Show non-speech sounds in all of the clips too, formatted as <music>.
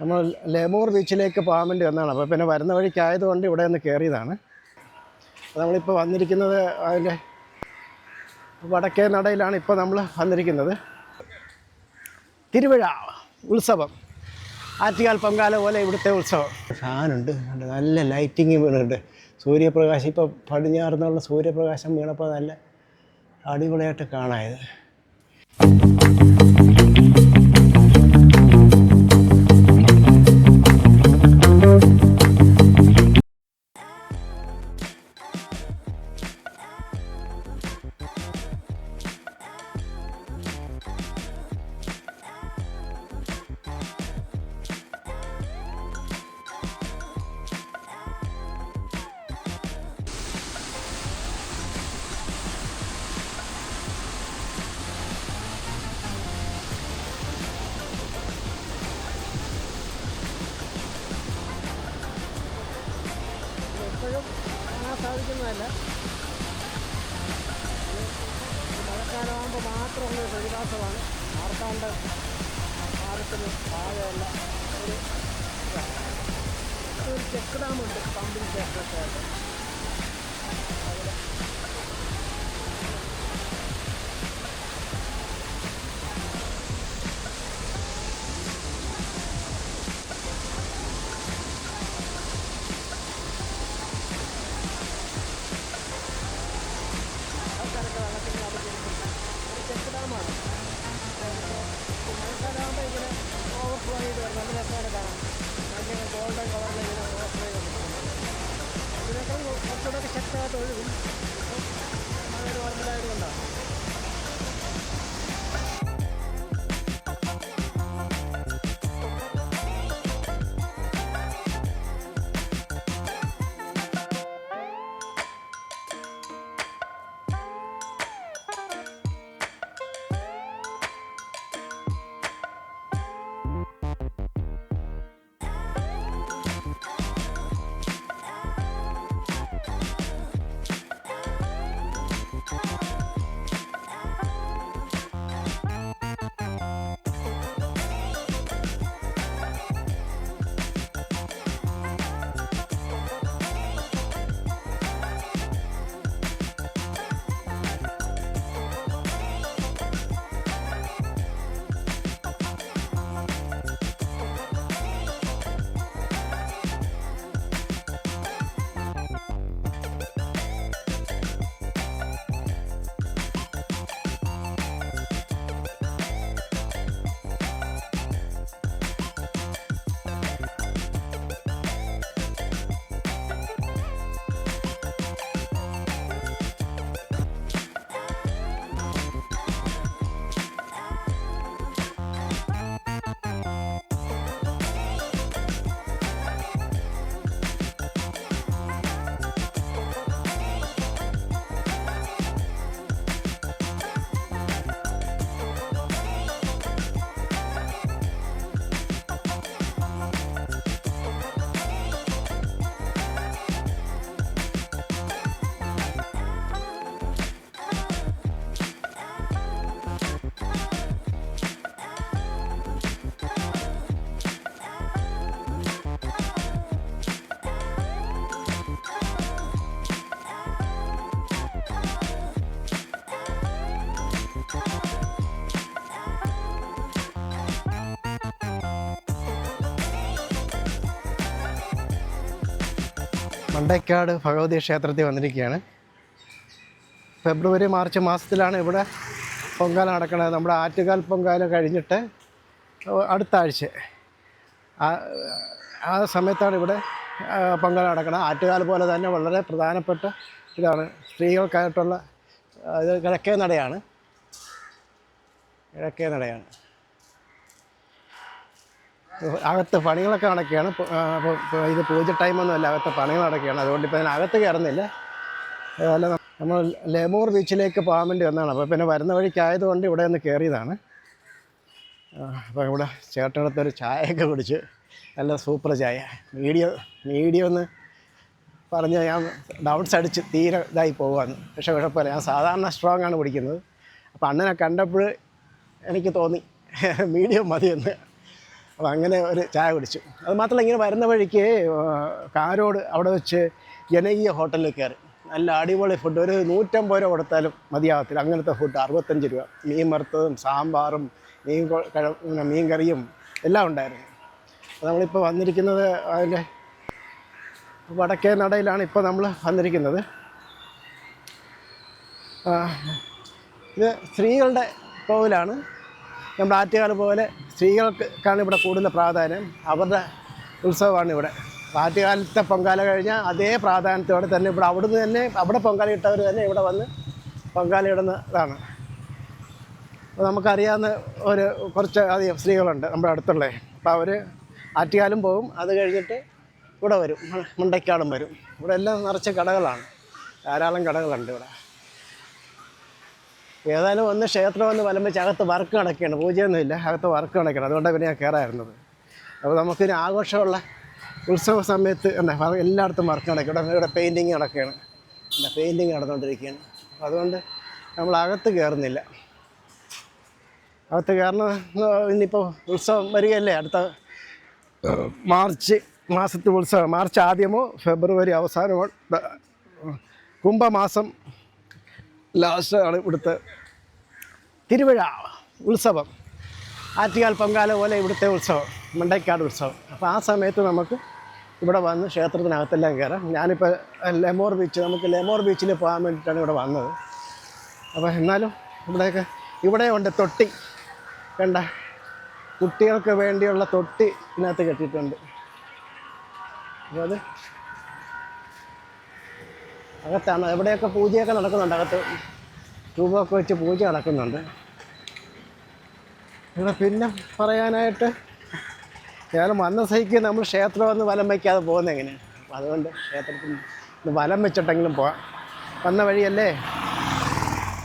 നമ്മൾ ലേമൂർ ബീച്ചിലേക്ക് പോകാൻ വേണ്ടി വന്നതാണ് അപ്പോൾ പിന്നെ വരുന്ന വഴിക്കായതുകൊണ്ട് ഇവിടെ ഒന്ന് കയറിയതാണ്. നമ്മളിപ്പോൾ വന്നിരിക്കുന്നത് അതിന്റെ വടക്കേ നടയിലാണ് ഇപ്പോൾ നമ്മൾ വന്നിരിക്കുന്നത്. തിരുവിഴ ഉത്സവം. ആറ്റുകാൽ പൊങ്കാല പോലെ ഇവിടുത്തെ ഉത്സവം. ഫാനുണ്ട്. നല്ല ലൈറ്റിങ് വീണുണ്ട് സൂര്യപ്രകാശം ഇപ്പോൾ പടിഞ്ഞാറുന്നുള്ള സൂര്യപ്രകാശം വീണപ്പോൾ നല്ല അടിപൊളിയായിട്ട് കാണായത് സാധിക്കുന്നതല്ല മഴക്കാലമാകുമ്പോൾ മാത്രമുള്ള ഒരു പ്രതിഭാസമാണ് മാർത്താണ്ഡ പാലത്തിന് താഴെയുള്ള ഒരു. ഒരു ചെക്ക് ഡാമുണ്ട് പമ്പിങ് സ്റ്റേഷനൊക്കെ ആയിട്ട്. ഇതിനേക്കാൾ കുറച്ചുകൂടെ ശക്തമായിട്ട് ഒഴുകും മഴ ഒരു മണ്ടയ്ക്കാട് ഭഗവതി ക്ഷേത്രത്തിൽ വന്നിരിക്കുകയാണ്. ഫെബ്രുവരി മാർച്ച് മാസത്തിലാണ് ഇവിടെ പൊങ്കാല നടക്കുന്നത്. നമ്മുടെ ആറ്റുകാൽ പൊങ്കാല കഴിഞ്ഞിട്ട് അടുത്ത ആഴ്ച. ആ സമയത്താണ് ഇവിടെ പൊങ്കാല നടക്കുന്നത്. ആറ്റുകാൽ പോലെ തന്നെ വളരെ പ്രധാനപ്പെട്ട ഇതാണ്. സ്ത്രീകൾക്കായിട്ടുള്ള ഇത് കിഴക്കേ നടയാണ്. കിഴക്കേ നടയാണ്. അകത്ത് പണികളൊക്കെ നടക്കുകയാണ്. ഇത് പൂജ ടൈമൊന്നുമല്ല അകത്ത് പണികൾ നടക്കുകയാണ്. അതുകൊണ്ട് ഇപ്പോൾ ഞാൻ അകത്ത് കയറുന്നില്ല. അതുപോലെ നമ്മൾ ലെമൂർ ബീച്ചിലേക്ക് പോകാൻ വേണ്ടി വന്നതാണ് അപ്പോൾ പിന്നെ വരുന്ന വഴിക്കായതുകൊണ്ട് ഇവിടെ ഒന്ന് കയറിയതാണ് അപ്പോൾ ഇവിടെ ചേട്ടനടുത്തൊരു ചായയൊക്കെ കുടിച്ച് നല്ല സൂപ്പർ ചായ. വീഡിയോ വീഡിയോ ഒന്ന് പറഞ്ഞ് ഞാൻ ഡൗൺസ് അടിച്ച് തീരെ ഇതായി പോകുകയാണ് പക്ഷേ കുഴപ്പമില്ല ഞാൻ സാധാരണ സ്ട്രോങ് ആണ് കുടിക്കുന്നത്. അപ്പോൾ അണ്ണനെ കണ്ടപ്പോൾ എനിക്ക് തോന്നി <laughs> മീഡിയം മതിയെന്ന്. അപ്പോൾ അങ്ങനെ ഒരു ചായ കുടിച്ചു. അത് മാത്രമല്ല ഇങ്ങനെ വരുന്ന വഴിക്ക് കാരോട് അവിടെ വെച്ച് ജനകീയ ഹോട്ടലിൽ കയറി. നല്ല അടിപൊളി ഫുഡ് ഒരു നൂറ്റമ്പത് രൂപ കൊടുത്താലും മതിയാകത്തില്ല അങ്ങനത്തെ ഫുഡ് അറുപത്തഞ്ച് രൂപ. മീൻ വറുത്തതും സാമ്പാറും മീൻ മീൻ കറിയും എല്ലാം ഉണ്ടായിരുന്നു. നമ്മളിപ്പോൾ വന്നിരിക്കുന്നത് അതിന്റെ വടക്കേ നടയിലാണ് ഇപ്പോൾ നമ്മൾ വന്നിരിക്കുന്നത്. ഇത് സ്ത്രീകളുടെ കോവിലാണ്. നമ്മുടെ ആറ്റുകാൽ പോലെ സ്ത്രീകൾക്കാണ് ഇവിടെ കൂടുതൽ പ്രാധാന്യം. അവരുടെ ഉത്സവമാണ് ഇവിടെ. ആറ്റുകാലത്തെ പൊങ്കാല കഴിഞ്ഞാൽ അതേ പ്രാധാന്യത്തോടെ തന്നെ ഇവിടെ അവിടുന്ന് തന്നെ അവിടെ പൊങ്കാല ഇട്ടവർ തന്നെ ഇവിടെ വന്ന് പൊങ്കാല ഇടുന്നതാണ്. നമുക്കറിയാവുന്ന ഒരു കുറച്ച് അധികം സ്ത്രീകളുണ്ട് നമ്മുടെ അടുത്തുള്ളേ. അപ്പോൾ അവർ ആറ്റുകാലും പോകും അത് കഴിഞ്ഞിട്ട് ഇവിടെ വരും. മുണ്ടയ്ക്കാടും വരും. ഇവിടെ എല്ലാം നിറച്ച് കടകളാണ്. ധാരാളം കടകളുണ്ട് ഇവിടെ. ഏതായാലും ഒന്ന് ക്ഷേത്രം ഒന്ന് വലം വെച്ച് അകത്ത് വർക്ക് നടക്കുകയാണ്. പൂജയൊന്നുമില്ല. അകത്ത് വർക്ക് നടക്കണം അതുകൊണ്ടാണ് പിന്നെ ഞാൻ കയറായിരുന്നത് അപ്പോൾ നമുക്കിനി ആഘോഷമുള്ള ഉത്സവ സമയത്ത് എന്താ എല്ലായിടത്തും വർക്ക് നടക്കും. ഇവിടെ ഇവിടെ പെയിന്റിങ് നടക്കുകയാണ്. എന്താ പെയിന്റിങ് നടന്നുകൊണ്ടിരിക്കുകയാണ്. അപ്പോൾ അതുകൊണ്ട് നമ്മൾ അകത്ത് കയറുന്നില്ല അകത്ത് കയറണം ഇനിയിപ്പോൾ ഉത്സവം വരികയല്ലേ? അടുത്ത മാർച്ച് മാസത്തെ ഉത്സവം. മാർച്ച് ആദ്യമോ ഫെബ്രുവരി അവസാനമോ കുംഭമാസം ലാസ്റ്റാണ് ഇവിടുത്തെ തിരുവിഴ ഉത്സവം. ആറ്റുകാൽ പൊങ്കാല പോലെ ഇവിടുത്തെ ഉത്സവം മണ്ടയ്ക്കാട് ഉത്സവം. അപ്പോൾ ആ സമയത്ത് നമുക്ക് ഇവിടെ വന്ന് ക്ഷേത്രത്തിനകത്തെല്ലാം കയറാം. ഞാനിപ്പോൾ ലെമോർ ബീച്ച് നമുക്ക് ലെമോർ ബീച്ചിൽ പോകാൻ വേണ്ടിയിട്ടാണ് ഇവിടെ വന്നത്. അപ്പോൾ എന്നാലും ഇവിടെയൊക്കെ ഇവിടെ ഉണ്ട് തൊട്ടി. കണ്ട കുട്ടികൾക്ക് വേണ്ടിയുള്ള തൊട്ടി ഇതിനകത്ത് കെട്ടിയിട്ടുണ്ട്. അപ്പോൾ അത് അകത്താണ്. എവിടെയൊക്കെ പൂജയൊക്കെ നടക്കുന്നുണ്ട് അകത്ത്? രൂപമൊക്കെ വെച്ച് പൂജ നടക്കുന്നുണ്ട്. ഇവിടെ പിന്നെ പറയാനായിട്ട് ഞാൻ വന്ന സൈക്ക് നമ്മൾ ക്ഷേത്രം ഒന്ന് വലം വയ്ക്കാതെ പോകുന്നത് എങ്ങനെയാണ് അതുകൊണ്ട് ക്ഷേത്രത്തിൽ ഒന്ന് വലം വെച്ചിട്ടെങ്കിലും പോവാം. വന്ന വഴിയല്ലേ?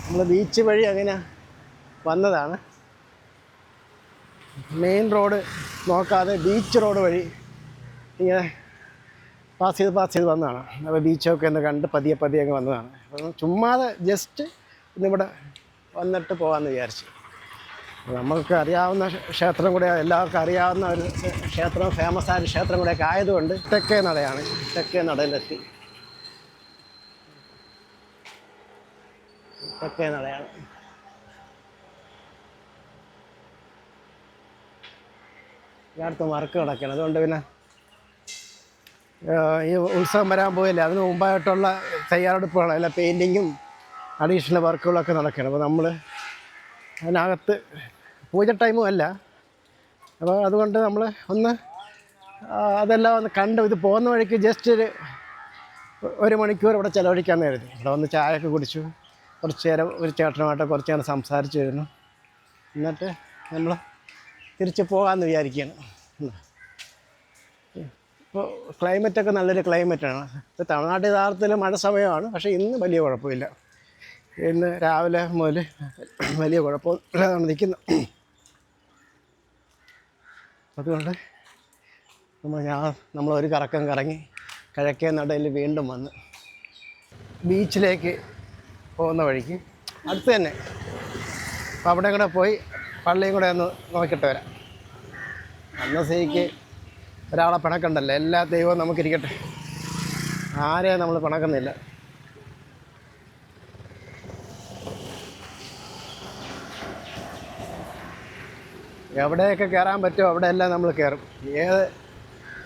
നമ്മൾ ബീച്ച് വഴി അങ്ങനെ വന്നതാണ്. മെയിൻ റോഡ് നോക്കാതെ ബീച്ച് റോഡ് വഴി ഇങ്ങനെ പാസ് ചെയ്ത് പാസ് ചെയ്ത് വന്നതാണ്. അപ്പോൾ ബീച്ചൊക്കെ ഒന്ന് കണ്ട് പതിയെ പതിയെ അങ്ങ് വന്നതാണ്. ചുമ്മാതെ ജസ്റ്റ് ഇന്നിവിടെ വന്നിട്ട് പോകാമെന്ന് വിചാരിച്ചു. നമുക്ക് അറിയാവുന്ന ക്ഷേ- ക്ഷേത്രം കൂടെ എല്ലാവർക്കും അറിയാവുന്ന ഒരു ക്ഷേത്രം ഫേമസ് ആയ ക്ഷേത്രം കൂടെയൊക്കെ ആയതുകൊണ്ട് തെക്കേ നടയാണ് തെക്കേ നടയിലെത്തി. തെക്കേ നടയാണ്. എല്ലായിടത്തും വർക്ക് കിടക്കണം അതുകൊണ്ട് പിന്നെ ഈ ഉത്സവം വരാൻ പോയില്ല? അതിന് മുമ്പായിട്ടുള്ള തയ്യാറെടുപ്പുകൾ അല്ല പെയിന്റിങ്ങും അഡീഷണൽ വർക്കുകളൊക്കെ നടക്കണം. അപ്പോൾ നമ്മൾ അതിനകത്ത് പൂജ ടൈമും അല്ല. അപ്പോൾ അതുകൊണ്ട് നമ്മൾ ഒന്ന് അതെല്ലാം ഒന്ന് കണ്ട് ഇത് പോകുന്ന വഴിക്ക് ജസ്റ്റ് ഒരു ഒരു മണിക്കൂർ ഇവിടെ ചിലവഴിക്കാൻ കരുതി. ഇവിടെ വന്ന് ചായയൊക്കെ കുടിച്ചു. കുറച്ച് നേരം ഒരു ചേട്ടനുമായിട്ട് കുറച്ച് നേരം സംസാരിച്ചു വരുന്നു എന്നിട്ട് നമ്മൾ തിരിച്ച് പോകാമെന്ന് വിചാരിക്കുകയാണ്. ഇപ്പോൾ ക്ലൈമറ്റൊക്കെ നല്ലൊരു ക്ലൈമറ്റാണ് ഇപ്പോൾ തമിഴ്നാട്ടിൽ യഥാർത്ഥത്തിൽ മഴ സമയമാണ്. പക്ഷേ ഇന്ന് വലിയ കുഴപ്പമില്ല. ഇന്ന് രാവിലെ മുതൽ വലിയ കുഴപ്പമില്ലാതാണ് നിൽക്കുന്നത് അതുകൊണ്ട് നമ്മൾ ഞാൻ നമ്മളൊരു കറക്കം കറങ്ങി കിഴക്കേ നടയിൽ വീണ്ടും വന്ന് ബീച്ചിലേക്ക് പോകുന്ന വഴിക്ക് അടുത്ത് തന്നെ. അപ്പം അവിടെ കൂടെ പോയി പള്ളിയും കൂടെ ഒന്ന് നോക്കിയിട്ട് വരാം. അന്ന സേക്ക് ഒരാളെ പിണക്കണ്ടല്ലോ. എല്ലാ ദൈവവും നമുക്കിരിക്കട്ടെ. ആരെയും നമ്മൾ പിണക്കുന്നില്ല. എവിടെയൊക്കെ കയറാൻ പറ്റുമോ അവിടെയെല്ലാം നമ്മൾ കയറും ഏത്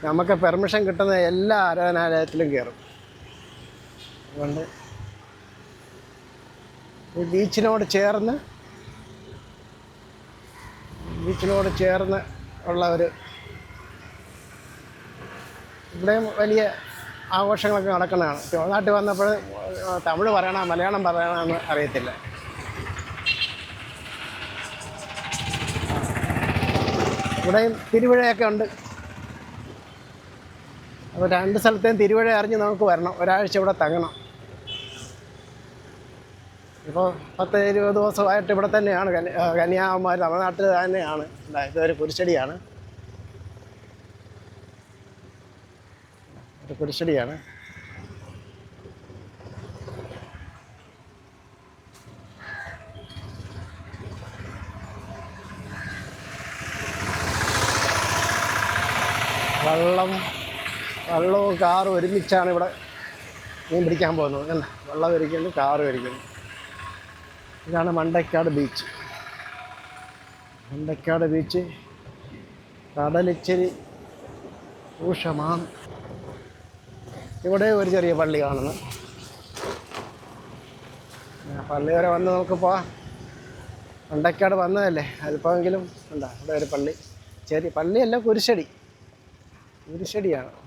നമുക്ക് പെർമിഷൻ കിട്ടുന്ന എല്ലാ ആരാധനാലയത്തിലും കയറും അതുകൊണ്ട് ഈ ബീച്ചിനോട് ചേർന്ന് ബീച്ചിനോട് ചേർന്ന് ഉള്ള ഒരു ഇവിടെയും വലിയ ആഘോഷങ്ങളൊക്കെ നടക്കുന്നതാണ്. തമിഴ്നാട്ടിൽ വന്നപ്പോൾ തമിഴ് പറയണ മലയാളം പറയണമെന്ന് അറിയത്തില്ല. ഇവിടെയും തിരുവിഴയൊക്കെ ഉണ്ട്. അപ്പോൾ രണ്ട് സ്ഥലത്തെയും തിരുവഴ അറിഞ്ഞ് നമുക്ക് വരണം. ഒരാഴ്ച ഇവിടെ തങ്ങണം. ഇപ്പോൾ പത്ത് ഇരുപത് ദിവസമായിട്ട് ഇവിടെ തന്നെയാണ്. കന്യാകുമാരി തമിഴ്നാട്ടിൽ തന്നെയാണ്. ഒരു കുരിശടിയാണ്. ഒരു കുരിശടിയാണ് വള്ളം വള്ളവും കാറും ഒരുമിച്ചാണ് ഇവിടെ മീൻ പിടിക്കാൻ പോകുന്നത്. അല്ല വെള്ളം ഒരിക്കുന്നു കാറും ഒരിക്കുന്നു. ഇതാണ് മണ്ടക്കാട് ബീച്ച്. മണ്ടക്കാട് ബീച്ച് കടലിച്ചിരി ഊഷമാണ് ഇവിടെ ഒരു ചെറിയ പള്ളി കാണുന്നു. പള്ളി വരെ വന്ന് നമുക്ക് പോവാം. മണ്ടക്കാട് വന്നതല്ലേ? അല്പമെങ്കിലും ഉണ്ടാ? ഇവിടെ ഒരു പള്ളി. ചെറിയ പള്ളിയല്ല കുരിശടി. കുരിശടിയാണ്.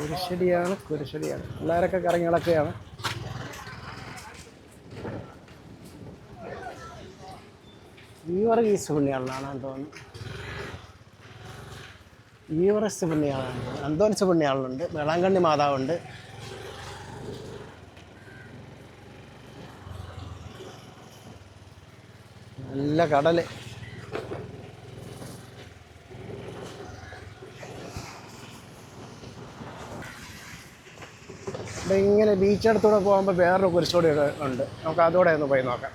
കുരിശടിയാണ് കുരിശടിയാണ്. പിള്ളേരൊക്കെ കറങ്ങി നടക്കുകയാണ് ഈവർഗീസ് പുണ്യാളനാണെന്ന് തോന്നുന്നു. ഈവറസ് പുണ്യാളാണ് അന്തോൻസ് പുണ്യാളുണ്ട് വേളാങ്കണ്ണി മാതാവുണ്ട്. നല്ല കടൽ ഇവിടെ ഇങ്ങനെ ബീച്ചടുത്തൂടെ പോകുമ്പോൾ വേറൊരു കുരിശോടി ഉണ്ട്. നമുക്ക് അതോടെ ഒന്ന് പോയി നോക്കാം.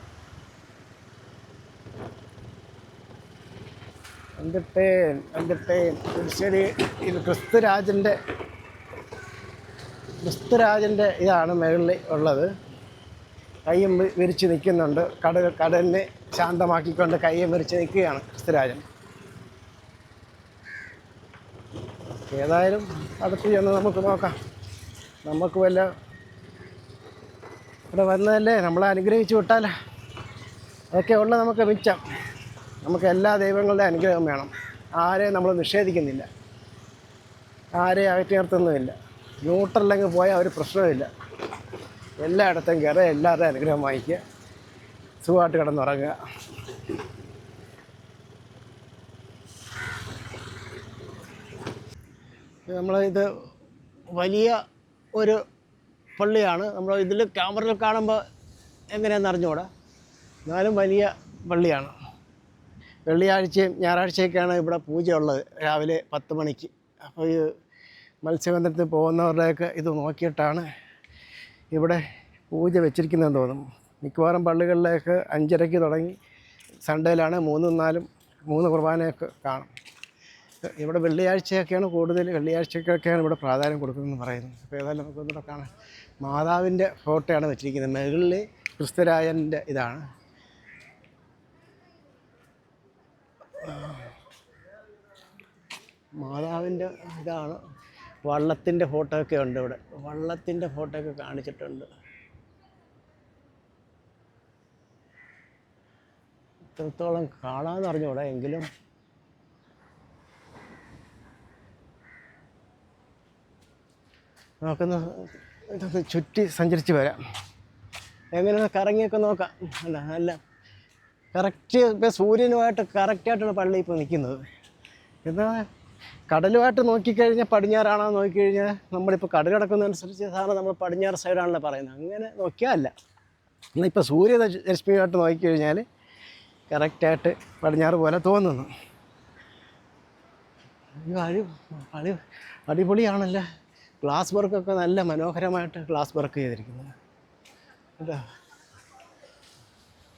എന്തിട്ടേൻ എന്തിട്ടേൻ. കുരിശടി ഇത് ക്രിസ്തുരാജന്റെ ക്രിസ്തുരാജന്റെ ഇതാണ് മുകളിൽ ഉള്ളത്. കയ്യും വിരിച്ച് നിൽക്കുന്നുണ്ട്. കടൽ കടലിനെ ശാന്തമാക്കിക്കൊണ്ട് കയ്യും വിരിച്ച് നിൽക്കുകയാണ് ക്രിസ്തുരാജൻ. ഏതായാലും അടുത്ത് ചെന്ന് നമുക്ക് നോക്കാം. നമുക്ക് വല്ല ഇവിടെ വന്നതല്ലേ? നമ്മളെ അനുഗ്രഹിച്ചു വിട്ടാൽ അതൊക്കെ ഉള്ള നമുക്ക് മിച്ചം. നമുക്ക് എല്ലാ ദൈവങ്ങളുടെ അനുഗ്രഹം വേണം. ആരെയും നമ്മൾ നിഷേധിക്കുന്നില്ല. ആരെയും അകറ്റി നിർത്തുന്നുമില്ല. ന്യൂട്രലങ്ങ് പോയാൽ ഒരു പ്രശ്നമില്ല എല്ലായിടത്തും കയറി എല്ലാവരുടെയും അനുഗ്രഹം വാങ്ങിക്കുക. സുഖമായിട്ട് കിടന്നുറങ്ങുക. നമ്മളിത് വലിയ ഒരു പള്ളിയാണ്. നമ്മൾ ഇതിൽ ക്യാമറയിൽ കാണുമ്പോൾ എങ്ങനെയാണെന്ന് അറിഞ്ഞുകൂടാ എന്നാലും വലിയ പള്ളിയാണ്. വെള്ളിയാഴ്ചയും ഞായറാഴ്ചയൊക്കെയാണ് ഇവിടെ പൂജ ഉള്ളത്. രാവിലെ പത്ത് മണിക്ക്. അപ്പോൾ ഈ മത്സ്യബന്ധനത്തിന് പോകുന്നവരുടെയൊക്കെ ഇത് നോക്കിയിട്ടാണ് ഇവിടെ പൂജ വെച്ചിരിക്കുന്നതെന്ന് തോന്നുന്നു. മിക്കവാറും പള്ളികളിലേക്ക് അഞ്ചരയ്ക്ക് തുടങ്ങി സൺഡേയിലാണ് മൂന്നും നാലും മൂന്ന് കുർബാനയൊക്കെ കാണും. ഇവിടെ വെള്ളിയാഴ്ചയൊക്കെയാണ് കൂടുതൽ. വെള്ളിയാഴ്ചയ്ക്കൊക്കെയാണ് ഇവിടെ പ്രാധാന്യം കൊടുക്കുന്നതെന്ന് പറയുന്നത്. അപ്പോൾ ഏതായാലും നമുക്കൊന്നുകൂടെ കാണാം. മാതാവിന്റെ ഫോട്ടോയാണ് വെച്ചിരിക്കുന്നത്. മുകളിൽ ക്രിസ്തരായന്റെ ഇതാണ്. മാതാവിന്റെ ഇതാണ്. വള്ളത്തിന്റെ ഫോട്ടോ ഒക്കെ ഉണ്ട് ഇവിടെ. വള്ളത്തിന്റെ ഫോട്ടോ ഒക്കെ കാണിച്ചിട്ടുണ്ട്. എത്രത്തോളം കാണാമെന്ന് അറിഞ്ഞൂടെ എങ്കിലും. നമുക്കൊന്ന് ഇതൊന്ന് ചുറ്റി സഞ്ചരിച്ച് വരാം. എങ്ങനെയാണ് കറങ്ങിയൊക്കെ നോക്കാം. അല്ല നല്ല കറക്റ്റ് ഇപ്പോൾ സൂര്യനുമായിട്ട് കറക്റ്റായിട്ടാണ് പള്ളി ഇപ്പോൾ നിൽക്കുന്നത്. എന്നാൽ കടലുമായിട്ട് നോക്കിക്കഴിഞ്ഞാൽ പടിഞ്ഞാറാണോ നോക്കിക്കഴിഞ്ഞാൽ നമ്മളിപ്പോൾ കടൽ കിടക്കുന്നതനുസരിച്ച് സാധാരണ നമ്മൾ പടിഞ്ഞാറ് സൈഡാണല്ലോ പറയുന്നത്. അങ്ങനെ നോക്കിയാലല്ല. എന്നാൽ ഇപ്പോൾ സൂര്യ രശ്മിയുമായിട്ട് നോക്കിക്കഴിഞ്ഞാൽ കറക്റ്റായിട്ട് പടിഞ്ഞാറ് പോലെ തോന്നുന്നു. അയ്യോ അടി അടി അടിപൊളിയാണല്ലോ. ഗ്ലാസ് വർക്കൊക്കെ നല്ല മനോഹരമായിട്ട് ഗ്ലാസ് വർക്ക് ചെയ്തിരിക്കുന്നത്. കേട്ടോ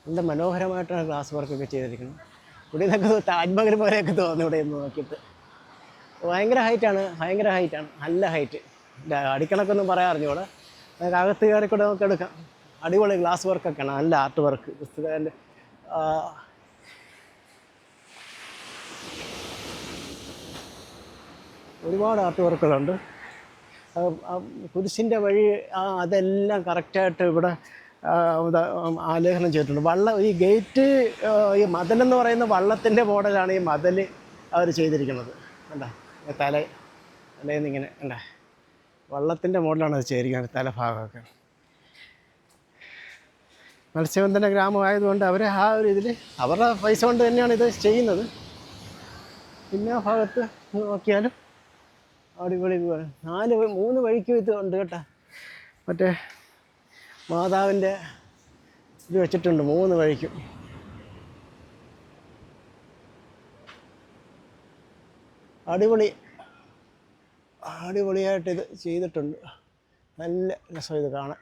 നല്ല മനോഹരമായിട്ടാണ് ഗ്ലാസ് വർക്കൊക്കെ ചെയ്തിരിക്കുന്നത്. ഇവിടെ നിന്നൊക്കെ താജ്മഹൽ പോലെയൊക്കെ തോന്നുന്നു ഇവിടെ നിന്ന് നോക്കിയിട്ട്. ഭയങ്കര ഹൈറ്റാണ് ഭയങ്കര ഹൈറ്റാണ് നല്ല ഹൈറ്റ് അടിക്കണക്കൊന്നും പറയാൻ അറിഞ്ഞൂടെ. നമുക്ക് അകത്ത് കയറിക്കൂടെ നമുക്ക് എടുക്കാം. അടിപൊളി ഗ്ലാസ് വർക്കൊക്കെയാണ് നല്ല ആർട്ട് വർക്ക് പുസ്തകത്തിന്റെ ഒരുപാട് ആർട്ട് വർക്കുകളുണ്ട് കുരിശിന്റെ വഴി അതെല്ലാം കറക്റ്റായിട്ട് ഇവിടെ ആലേഖനം ചെയ്തിട്ടുണ്ട്. വള്ളം ഈ ഗേറ്റ് ഈ മതിലെന്ന് പറയുന്ന വള്ളത്തിന്റെ മോഡലാണ് ഈ മതിൽ അവർ ചെയ്തിരിക്കുന്നത്. അല്ലേ തല തലേന്ന് ഇങ്ങനെ അല്ലേ വള്ളത്തിന്റെ മോഡലാണ് അത് ചെയ്തിരിക്കുന്നത് തലഭാഗമൊക്കെ മത്സ്യബന്ധന ഗ്രാമമായതുകൊണ്ട് അവർ ആ ഒരു ഇതിൽ അവരുടെ പൈസ കൊണ്ട് തന്നെയാണ് ഇത് ചെയ്യുന്നത്. പിന്നെ ആ ഭാഗത്ത് നോക്കിയാലും അടിപൊളി നാല് മൂന്ന് വഴിക്കും ഇത് ഉണ്ട് കേട്ടോ. മറ്റേ മാതാവിന്റെ ഇത് വെച്ചിട്ടുണ്ട് മൂന്ന് വഴിക്കും. അടിപൊളി. അടിപൊളിയായിട്ട് ഇത് ചെയ്തിട്ടുണ്ട്. നല്ല രസം ഇത് കാണാൻ.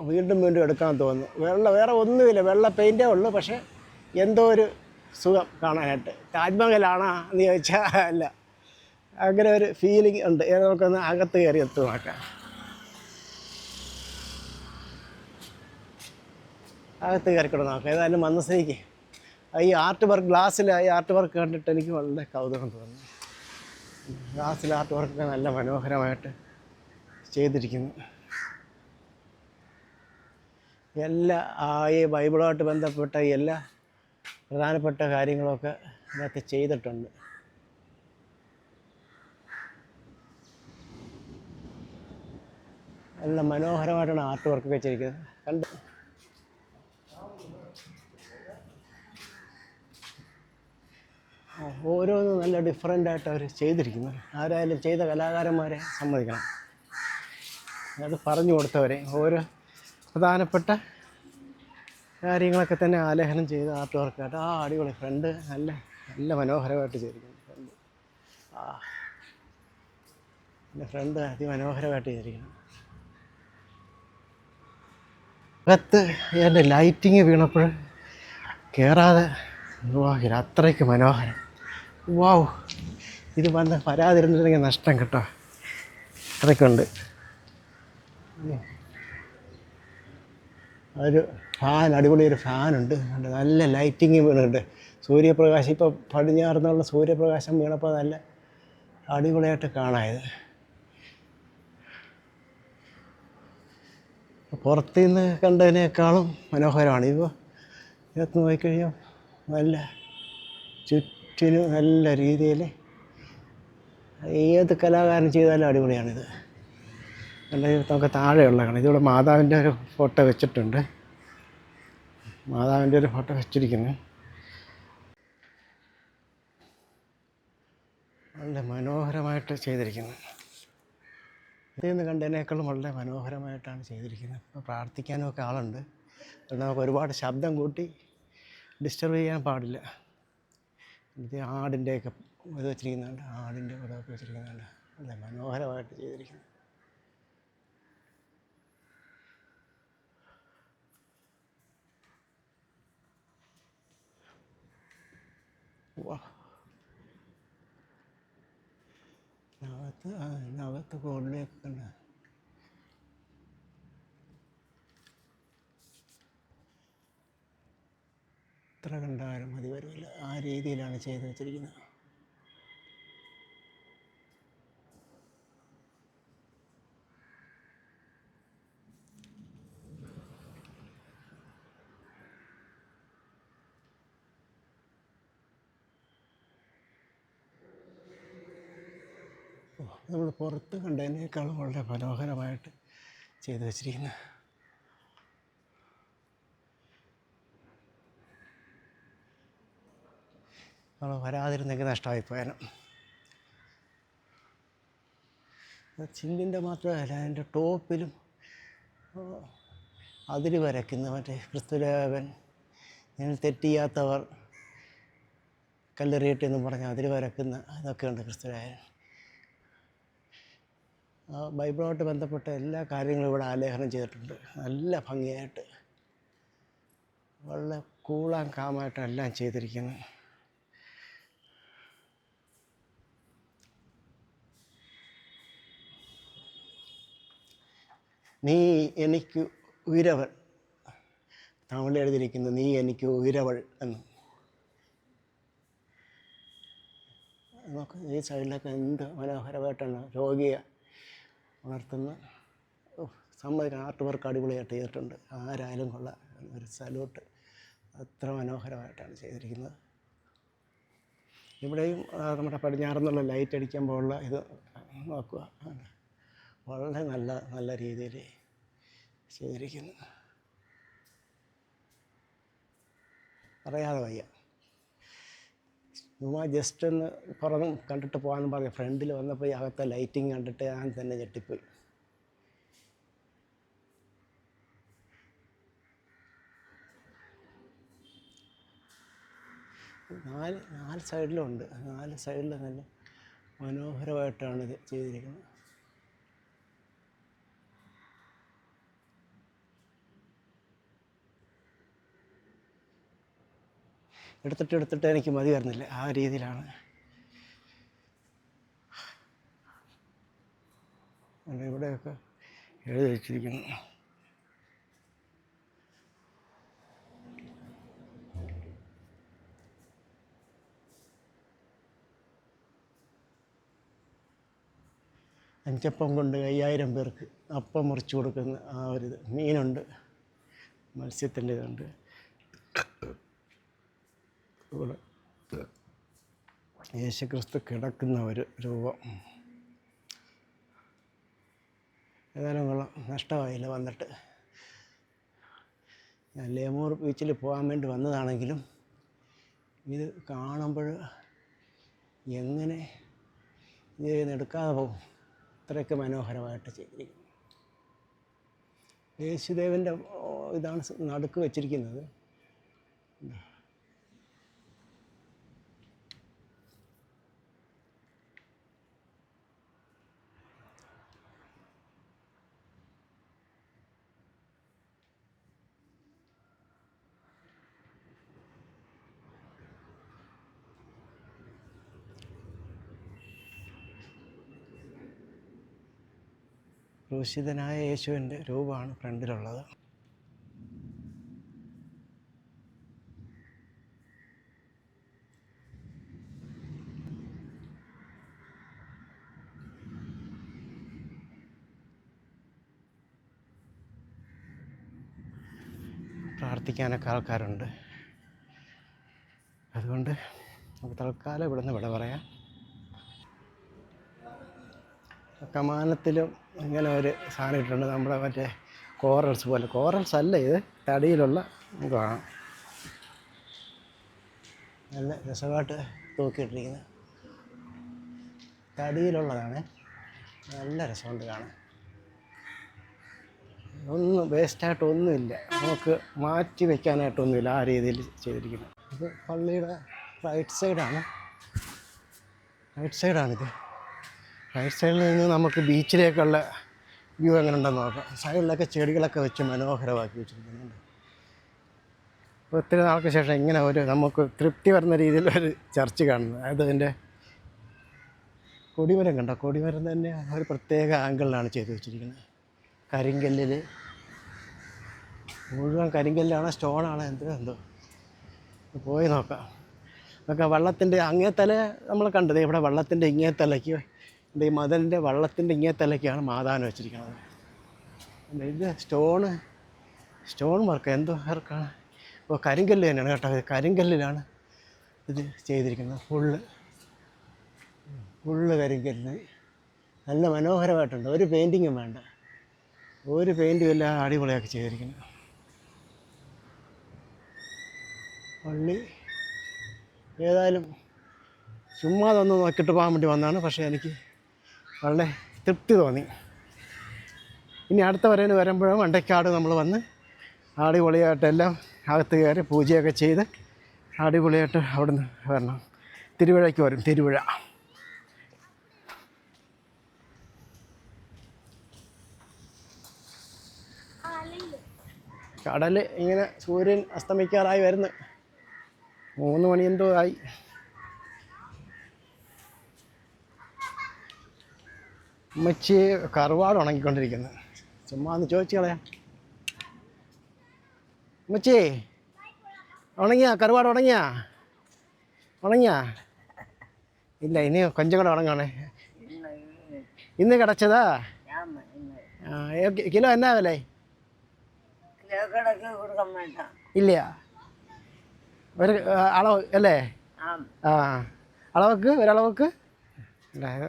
വീണ്ടും വീണ്ടും എടുക്കാൻ തോന്നുന്നു. വെള്ള വേറെ ഒന്നുമില്ല. വെള്ള പെയിന്റേ ഉള്ളൂ. പക്ഷേ എന്തോ ഒരു സുഖം കാണാനായിട്ട്. താജ്മഹലാണോ എന്ന് ചോദിച്ചാൽ അല്ല. അങ്ങനെ ഒരു ഫീലിംഗ് ഉണ്ട്. നമുക്കൊന്ന് അകത്ത് കയറി എത്തു നോക്കാം. അകത്ത് കയറിക്കൂടെ നോക്കാം. ഏതായാലും മനസ്സിലേക്ക് ഈ ആർട്ട് വർക്ക് ഗ്ലാസ്സിൽ ഈ ആർട്ട് വർക്ക് കണ്ടിട്ട് എനിക്ക് വളരെ കൗതുകം തോന്നുന്നു ഗ്ലാസ്സിൽ ആർട്ട് വർക്ക് നല്ല മനോഹരമായിട്ട് ചെയ്തിരിക്കുന്നു. എല്ലാ ഈ ബൈബിളുമായിട്ട് ബന്ധപ്പെട്ട എല്ലാ പ്രധാനപ്പെട്ട കാര്യങ്ങളൊക്കെ ഇതിനകത്ത് ചെയ്തിട്ടുണ്ട്. നല്ല മനോഹരമായിട്ടാണ് ആർട്ട് വർക്ക് വെച്ചിരിക്കുന്നത്. കണ്ട്. ഓരോന്നും നല്ല ഡിഫറെന്റ് ആയിട്ട് അവർ ചെയ്തിരിക്കുന്നു. ആരായാലും ചെയ്ത കലാകാരന്മാരെ സമ്മതിക്കണം. അത് പറഞ്ഞു കൊടുത്തവരെ ഓരോ പ്രധാനപ്പെട്ട കാര്യങ്ങളൊക്കെ തന്നെ ആലേഖനം ചെയ്ത് ആർട്ട് വർക്കായിട്ട് ആ അടിപൊളി ഫ്രണ്ട് നല്ല നല്ല മനോഹരമായിട്ട് ചെയ്തിരിക്കുന്നു. ഫ്രണ്ട് ആ. എന്റെ ഫ്രണ്ട് അതിമനോഹരമായിട്ട് ചെയ്തിരിക്കുന്നു. അകത്ത് എന്റെ ലൈറ്റിങ് വീണപ്പോൾ കയറാതെ. ഇത് അത്രയ്ക്ക് മനോഹരം. വാവ് ഇത് വന്ന് വരാതിരുന്നിരുന്നെങ്കിൽ നഷ്ടം കേട്ടോ. അത്രയ്ക്കുണ്ട് ഒരു ഫാൻ അടിപൊളി ഒരു ഫാനുണ്ട് നല്ല ലൈറ്റിങ് വീണുണ്ട്. സൂര്യപ്രകാശം ഇപ്പോൾ പടിഞ്ഞാറുന്നുള്ള സൂര്യപ്രകാശം വീണപ്പോൾ നല്ല അടിപൊളിയായിട്ട് കാണായത് പുറത്തു നിന്ന് കണ്ടതിനേക്കാളും മനോഹരമാണ്. ഇപ്പോൾ ഇതിനകത്ത് നോക്കിക്കഴിഞ്ഞാൽ നല്ല ചുറ്റിനും നല്ല രീതിയിൽ ഏത് കലാകാരൻ ചെയ്താലും അടിപൊളിയാണിത്. നല്ല നമുക്ക് താഴെയുള്ള കാണാം. ഇതിവിടെ മാതാവിന്റെ ഒരു ഫോട്ടോ വെച്ചിട്ടുണ്ട്. മാതാവിന്റെ ഒരു ഫോട്ടോ വെച്ചിരിക്കുന്നു. നല്ല മനോഹരമായിട്ട് ചെയ്തിരിക്കുന്നു. ഇതിൽ നിന്ന് കണ്ടതിനേക്കാളും വളരെ മനോഹരമായിട്ടാണ് ചെയ്തിരിക്കുന്നത്. ഇപ്പോൾ പ്രാർത്ഥിക്കാനും ഒക്കെ ആളുണ്ട് നമുക്ക് ഒരുപാട് ശബ്ദം കൂട്ടി ഡിസ്റ്റർബ് ചെയ്യാൻ പാടില്ല. ആടിന്റെയൊക്കെ ഇത് വെച്ചിരിക്കുന്നുണ്ട്. ആടിന്റെ ഇതൊക്കെ വെച്ചിരിക്കുന്നുണ്ട്. വളരെ മനോഹരമായിട്ട് ചെയ്തിരിക്കുന്നു. വാ. ഇതിനകത്ത് ഇതിനകത്ത് കോളിലേക്ക് എത്ര കണ്ടാലും മതി വരില്ല ആ രീതിയിലാണ് ചെയ്തു വെച്ചിരിക്കുന്നത് നമ്മൾ പുറത്ത് കണ്ടതിനേക്കാളും വളരെ മനോഹരമായിട്ട് ചെയ്തു വച്ചിരിക്കുന്നത് നമ്മൾ വരാതിരുന്നെങ്കിൽ നഷ്ടമായിപ്പോയാലും ചില്ലിന്റെ മാത്രമല്ല അതിന്റെ ടോപ്പിലും അതിൽ വരയ്ക്കുന്ന. മറ്റേ ക്രിസ്തുലേവൻ ഞങ്ങൾ തെറ്റിയാത്തവർ കല്ലെറിയട്ടെ എന്ന് പറഞ്ഞ് അതിൽ വരക്കുന്ന ഇതൊക്കെയുണ്ട് ക്രിസ്തുലേവൻ ആ ബൈബിളുമായിട്ട് ബന്ധപ്പെട്ട എല്ലാ കാര്യങ്ങളും ഇവിടെ ആലേഖനം ചെയ്തിട്ടുണ്ട്. നല്ല ഭംഗിയായിട്ട്. വളരെ കൂളാൻ കാമായിട്ട് എല്ലാം ചെയ്തിരിക്കുന്നു. നീ എനിക്ക് ഉയരവൾ. തമിഴിൽ എഴുതിയിരിക്കുന്നു നീ എനിക്ക് ഉയരവൾ എന്ന്. നോക്ക് ഈ സൈഡിലൊക്കെ എന്ത് മനോഹരമായിട്ടാണ് രോഗിയെ ഉണർത്തുന്ന ഉഫ്, സമ്മതിക്കണം ആർട്ട് വർക്ക് അടിപൊളിയായിട്ട് ചെയ്തിട്ടുണ്ട്. ആരായാലും കൊള്ളാം ഒരു സലൂട്ട് അത്ര മനോഹരമായിട്ടാണ് ചെയ്തിരിക്കുന്നത്. ഇവിടെയും നമ്മുടെ പടിഞ്ഞാറെന്നുള്ള ലൈറ്റ് അടിക്കാൻ അടിക്കുമ്പോഴുള്ള ഇത് നോക്കുക. വളരെ നല്ല നല്ല രീതിയിൽ ചെയ്തിരിക്കുന്നു. പറയാതെ വയ്യ. ചുമ്മാ ജസ്റ്റ് ഒന്ന് പുറം കണ്ടിട്ട് പോകാമെന്ന് പറഞ്ഞു ഫ്രണ്ടിൽ വന്നപ്പോൾ ഈ അകത്തെ ലൈറ്റിങ് കണ്ടിട്ട് ഞാൻ തന്നെ ഞെട്ടിപ്പോയി. നാല് നാല് സൈഡിലുണ്ട് നാല് സൈഡിൽ നല്ല മനോഹരമായിട്ടാണ് ഇത് ചെയ്തിരിക്കുന്നത്. എടുത്തിട്ട് എടുത്തിട്ട് എനിക്ക് മതി വരുന്നില്ല. ആ രീതിയിലാണ്. ഇവിടെയൊക്കെ എഴുതി വെച്ചിരിക്കുന്നു. അഞ്ചപ്പം കൊണ്ട് അയ്യായിരം പേർക്ക് അപ്പം മുറിച്ച് കൊടുക്കുന്ന ആ ഒരു മീനുണ്ട്. മത്സ്യത്തിന്റെ ഇതുണ്ട് ഇവിടെ. യേശുക്രിസ്തു കിടക്കുന്ന ഒരു രൂപം. ഏതായാലും കൊള്ളാം നഷ്ടമായില്ല. വന്നിട്ട് ഞാൻ ലേമൂർ ബീച്ചിൽ പോകാൻ വേണ്ടി വന്നതാണെങ്കിലും ഇത് കാണുമ്പോൾ എങ്ങനെ ഇത് എടുക്കാതെ പോകും? അത്രയ്ക്ക് മനോഹരമായിട്ട് ചെയ്തിരിക്കുന്നു. യേശുദേവന്റെ ഇതാണ് നടുക്ക് വെച്ചിരിക്കുന്നത്. ക്രൂശിതനായ യേശുവിന്റെ രൂപമാണ് ഫ്രണ്ടിലുള്ളത്. പ്രാർത്ഥിക്കാനൊക്കെ ആൾക്കാരുണ്ട്. അതുകൊണ്ട് നമുക്ക് തൽക്കാലം ഇവിടെ നിന്ന് വിട പറയാം. കമാനത്തിലും ഇങ്ങനെ ഒരു സാധനം ഇട്ടിട്ടുണ്ട്. നമ്മുടെ മറ്റേ കോറൽസ് പോലെ. കോറൽസ് അല്ല ഇത്. തടിയിലുള്ള കാണാം നല്ല രസമായിട്ട് തൂക്കിയിട്ടിരിക്കുന്നത്. തടിയിലുള്ളതാണ്. നല്ല രസമുണ്ട് കാണാൻ. ഒന്നും വേസ്റ്റായിട്ട് ഒന്നുമില്ല നമുക്ക് മാറ്റി വെക്കാനായിട്ടൊന്നുമില്ല ആ രീതിയിൽ ചെയ്തിരിക്കുന്നത്. ഇത് പള്ളിയുടെ റൈറ്റ് സൈഡാണ് റൈറ്റ് സൈഡാണിത് റൈറ്റ് സൈഡിൽ നിന്ന് നമുക്ക് ബീച്ചിലേക്കുള്ള വ്യൂ എങ്ങനെ ഉണ്ടെന്ന് നോക്കാം. സൈഡിലൊക്കെ ചെടികളൊക്കെ വെച്ച് മനോഹരമാക്കി വെച്ചിരിക്കുന്നുണ്ട്. അപ്പോൾ ഒത്തിരി നാൾക്ക് ശേഷം ഇങ്ങനെ ഒരു നമുക്ക് തൃപ്തി വരുന്ന രീതിയിൽ ഒരു ചർച്ച് കാണുന്നത്. അതായത് അതിന്റെ കൊടിമരം കണ്ടോ? കൊടിമരം തന്നെ ഒരു പ്രത്യേക ആംഗിളിലാണ് ചെയ്തു വെച്ചിരിക്കുന്നത്. കരിങ്കല്ലിൽ മുഴുവൻ കരിങ്കല്ലാണ്? സ്റ്റോണാണോ? എന്തോ എന്തോ. പോയി നോക്കാം. നമുക്ക് വള്ളത്തിന്റെ അങ്ങേത്തല നമ്മൾ കണ്ടത്. ഇവിടെ വള്ളത്തിന്റെ ഇങ്ങേത്തലയ്ക്ക് ഈ മതിലിന്റെ വള്ളത്തിന്റെ ഇങ്ങേത്തലയ്ക്കാണ് മാതാനം വെച്ചിരിക്കുന്നത്. ഇത് സ്റ്റോണ് സ്റ്റോൺ വർക്ക് എന്തോ വർക്കാണ്. ഇപ്പോൾ കരിങ്കല്ല് തന്നെയാണ് കേട്ടോ. കരിങ്കല്ലിലാണ് ഇത് ചെയ്തിരിക്കുന്നത്. ഫുള്ള്. ഫുള്ള് കരിങ്കല്ല്. നല്ല മനോഹരമായിട്ടുണ്ട്. ഒരു പെയിന്റിങ്ങും വേണ്ട. ഒരു പെയിന്റും എല്ലാം അടിപൊളിയാക്കി ചെയ്തിരിക്കുന്നത്. പള്ളി. ഏതായാലും ചുമ്മാ അതൊന്ന് നോക്കിയിട്ട് പോകാൻ വേണ്ടി വന്നതാണ്. പക്ഷേ എനിക്ക് വളരെ തൃപ്തി തോന്നി. ഇനി അടുത്ത വരേന് വരുമ്പോഴും വണ്ടക്കാട് നമ്മൾ വന്ന് അടിപൊളിയായിട്ടെല്ലാം അകത്ത് കയറി പൂജയൊക്കെ ചെയ്ത് അടിപൊളിയായിട്ട് അവിടുന്ന് വരണം. തിരുവഴയ്ക്ക് വരും തിരുവഴ. കടൽ ഇങ്ങനെ സൂര്യൻ അസ്തമിക്കാറായി വരുന്നു. മൂന്ന് മണി എന്തോ ആയി. അമ്മച്ചി കറുവാട് ഉണങ്ങിക്കൊണ്ടിരിക്കുന്നത് ചുമ്മാ ഒന്ന് ചോദിച്ചു കളയാം. അമ്മച്ചി ഉണങ്ങിയാ? കറുവാട് ഉണങ്ങിയാ? ഉണങ്ങിയാ? ഇല്ല ഇനി കൊഞ്ചം കൂടെ ഉണങ്ങണേ. ഇന്ന് കിടച്ചതാ? കിലോ എന്നാ വില? ഇല്ല ഒരു അളവ് അല്ലേ? ആ. അളവക്ക് ഒരളവക്ക്? ഉണ്ടായത്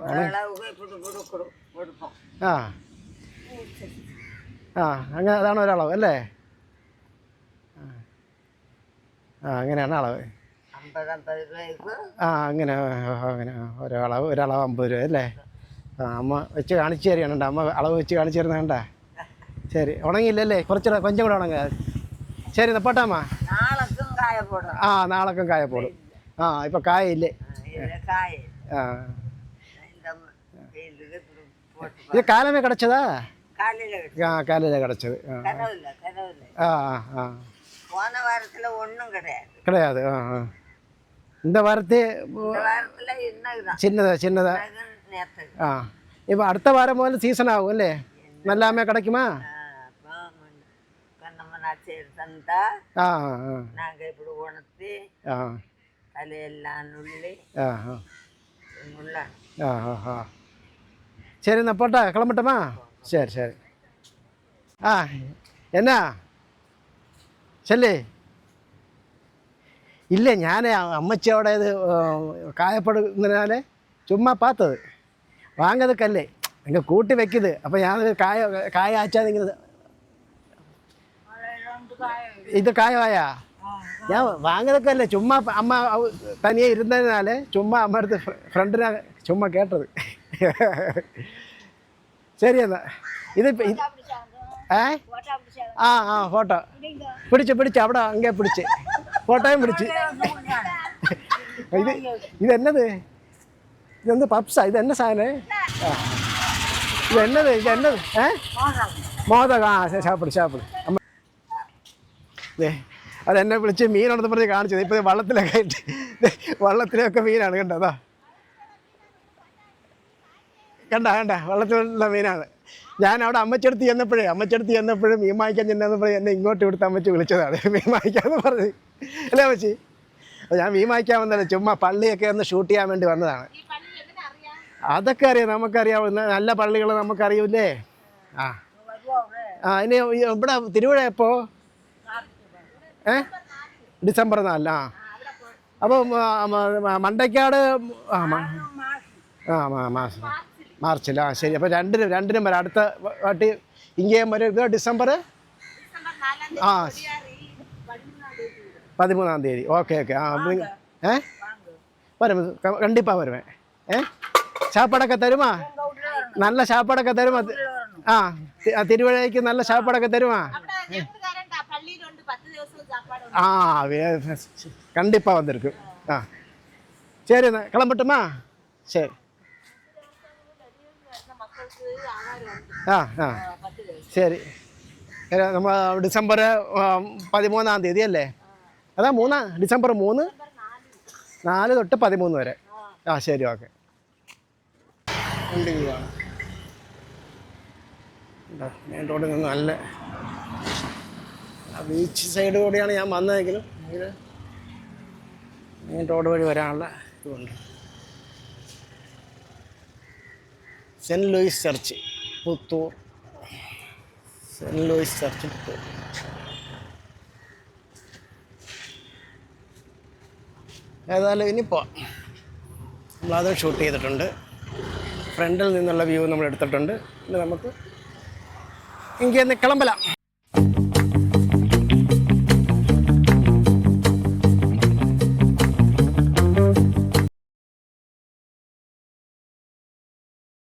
ആ. ആ അങ്ങനെ അതാണ് ഒരളവ് അല്ലേ? ആ അങ്ങനെയാണ് അളവ്. ആ അങ്ങനെ അങ്ങനെ ഒരളവ് ഒരളവ് അമ്പത് രൂപ അല്ലേ? ആ അമ്മ വെച്ച് കാണിച്ചു തരികയാണ് അമ്മ അളവ് വെച്ച് കാണിച്ചു തരുന്ന കണ്ട? ശരി ഉണങ്ങിയില്ലല്ലേ കുറച്ച് കൊഞ്ചം കൂടെ ഉണങ്ങ. ശരി നെപ്പാട്ടമ്മ ആ നാളൊക്കെ കായപ്പോടും. ആ ഇപ്പൊ കായ ഇല്ലേ ആ. இது காலமே கிடச்சதா? ஆ காலையில் கிடச்சது. ஆ. ஆ ஆ போன வாரத்தில் ஒன்றும் கிடையாது. கிடையாது ஆ ஆ. இந்த வாரத்தே சின்னதா சின்னதா. ஆ. இப்போ அடுத்த வாரம் முதல்ல சீசன் ஆகும் இல்லே? நல்லாமே கிடைக்குமா? ஆ ஆ நாங்கள் இப்படி உணர்த்தி ஆ. தலையெல்லாம் நுள்ளி ஆ ஆ ஆ ஆ. ശരി എന്നാ പോട്ടെ കിളമ്പട്ടമാ ശരി ശരി ആ എന്നാ ചെല്ലേ ഇല്ല ഞാൻ അമ്മച്ചി അവിടെ ഇത് കായപ്പെടുന്നതിനാല് ചുമ്മാ പാത്തത് വാങ്ങതൊക്കല്ലേ എങ്കിൽ കൂട്ടി വെക്കുന്നത് അപ്പം ഞാൻ കായ കായ ആച്ചാൽ ഇങ്ങനെ ഇത് കായമായാ ഞാൻ വാങ്ങതൊക്കെ അല്ലേ ചുമ്മാ അമ്മ തനിയെ ഇരുന്നതിനാല് ചുമ്മാ അമ്മ അടുത്ത് ഫ്രണ്ടിനെ ചുമ്മാ കേട്ടത് ശരി എന്നാ ഇതിപ്പോ ഇത്- ഏ ആ ആ ഫോട്ടോ പിടിച്ച് പിടിച്ച് അവിടെ അങ്ങേ പിടിച്ച് ഫോട്ടോയും പിടിച്ച് ഇത് ഇതെന്നത് ഇതെന്ത് പപ്സാ ഇത് എന്നെ സാധനം ആ ഇത് എന്നത് ഇത് എന്നത് ഏ മോദക ആ ശരി, സാപ്പിട് സാപ്പിട് അമ്മ ദേ അതെന്നെ വിളിച്ച് മീനാണെന്ന് പറഞ്ഞ് കാണിച്ചത് ഇപ്പോൾ വള്ളത്തിലൊക്കെ ആയിട്ട് ദേ, വള്ളത്തിലൊക്കെ മീനാണ് കണ്ടോ അതാ കണ്ട കണ്ട വള്ളത്തിലുള്ള മീനാണ് ഞാൻ അവിടെ അമ്മച്ചെടുത്ത് ചെന്നപ്പോഴേ അമ്മച്ചെടുത്ത് ചെന്നപ്പോഴും മീൻ വാങ്ങിക്കാൻ ചെന്നപ്പോഴേ എന്നെ ഇങ്ങോട്ട് ഇവിടുത്തെ അമ്മച്ചി വിളിച്ചതാണ് മീൻ വാങ്ങിക്കാന്ന് പറഞ്ഞ് അല്ലേ അമ്മച്ചി ഞാൻ മീൻ വാങ്ങിക്കാൻ വന്നതല്ല ചുമ്മാ പള്ളിയൊക്കെ ഒന്ന് ഷൂട്ട് ചെയ്യാൻ വേണ്ടി വന്നതാണ് അതൊക്കെ അറിയാം നമുക്കറിയാവുന്ന നല്ല പള്ളികൾ നമുക്കറിയൂലേ ആ ആ ഇനി ഇവിടെ തിരുവഴ എപ്പോ ഏ ഡിസംബർ നാലിന് ആ അപ്പോൾ മണ്ടയ്ക്കാട് ആ ആ മാസം മാർച്ചിൽ. ആ ശരി. അപ്പോൾ രണ്ടിനും രണ്ടിനും വരാം. അടുത്ത വട്ടി ഇങ്ങേയും വരും. ഇത് ഡിസംബർ ആ പതിമൂന്നാം തീയതി ഓക്കെ ഓക്കെ. ആ ഏ? വരും കണ്ടിപ്പാ വരുമേ ഏ? ചാപ്പാടൊക്കെ തരുമാ? നല്ല ചാപ്പാടൊക്കെ തരുമാ? ആ തിരുവഴയ്ക്ക് നല്ല ചാപ്പാടൊക്കെ തരുമാ? ആ വേ- കണ്ടിപ്പാ വന്നിരിക്കും. ആ. ശരി എന്നാ. ആ ആ. ശരി. നമ്മൾ നമ്മ ഡിസംബർ ആ, പതിമൂന്നാം തീയതി അല്ലേ? അതാ മൂന്നാം ഡിസംബർ മൂന്ന്? നാല്. തൊട്ട് പതിമൂന്ന് വരെ. ആ. ശരി ഓക്കെ. മെയിൻ റോഡിൽ നിന്ന് നല്ല ആ ബീച്ച് സൈഡ് കൂടിയാണ് ഞാൻ വന്നതെങ്കിലും മെയിൻ റോഡ് വഴി വരാനുള്ള ഇതുണ്ട്. Saint Louis church Puthur. Saint Louis church Puthur. ഏതായാലും ഇനിയിപ്പോൾ നമ്മളത് ഷൂട്ട് ചെയ്തിട്ടുണ്ട്. ഫ്രണ്ടിൽ നിന്നുള്ള വ്യൂ നമ്മൾ എടുത്തിട്ടുണ്ട്. ഇനി നമുക്ക് ഇങ്ങനെ കിളമ്പലാം.